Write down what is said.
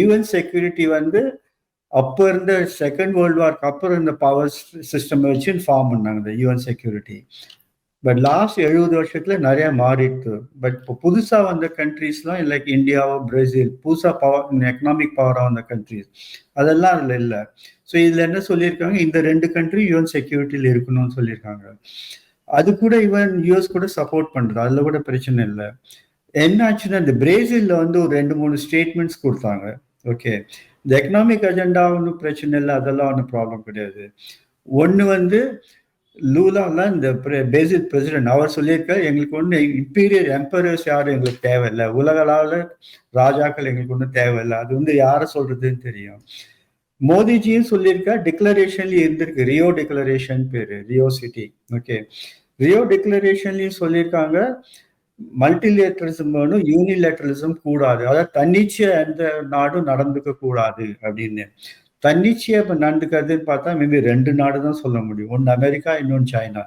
UN security வந்து அப்போ இருந்த செகண்ட் வேர்ல்டு வார்க்கு அப்புறம் இந்த பவர் சிஸ்டம் வச்சு ஃபார்ம் பண்ணாங்க இந்த யூஎன் செக்யூரிட்டி பட் லாஸ்ட் எழுபது வருஷத்துல நிறைய மாறிட்டு பட் இப்போ புதுசா வந்த கண்ட்ரீஸ்லாம் லைக் இந்தியாவோ பிரேசில் புதுசா பவர் எக்கனாமிக் பவரா வந்த கண்ட்ரிஸ் அதெல்லாம் அதுல இல்லை. ஸோ இதுல என்ன சொல்லியிருக்காங்க? இந்த ரெண்டு கண்ட்ரி யூஎன் செக்யூரிட்டியில் இருக்கணும்னு சொல்லியிருக்காங்க. அது கூட ஈவன் யூஎஸ் கூட சப்போர்ட் பண்றது. அதுல கூட பிரச்சனை இல்லை. என்ன ஆச்சுன்னா இந்த பிரேசில்ல வந்து ஒரு ரெண்டு மூணு ஸ்டேட்மெண்ட்ஸ் கொடுத்தாங்க. ஓகே இந்த எக்கனாமிக் அஜெண்டா ஒன்றும் பிரச்சனை இல்லை. அதெல்லாம் ஒன்றும் ப்ராப்ளம் கிடையாது. ஒன்று வந்து லூலாலாம் இந்த பேசிக் பிரசிடென்ட் அவர் சொல்லியிருக்க எங்களுக்கு ஒன்று இம்பீரியர் எம்பரர்ஸ் யாரும் எங்களுக்கு தேவையில்லை. உலகளாவில் ராஜாக்கள் எங்களுக்கு ஒன்றும் தேவையில்லை. அது வந்து யாரை சொல்றதுன்னு தெரியும். மோதிஜியும் சொல்லியிருக்க டிக்ளரேஷன்லயும் இருந்திருக்கு. ரியோ டிக்ளரேஷன் பேரு ரியோ சிட்டி ஓகே ரியோ டிக்ளரேஷன்லயும் சொல்லியிருக்காங்க மல்டிலேட்டரிசம் வேணும் யூனிலேட்டரிசம் கூடாது. அதாவது தன்னிச்சையா எந்த நாடும் நடந்துக்க கூடாது அப்படின்னு. தன்னிச்சையா இப்போ நடந்துக்கிறதுன்னு பார்த்தா மேபி ரெண்டு நாடு தான் சொல்ல முடியும். ஒன்னு அமெரிக்கா இன்னொன்னு சைனா.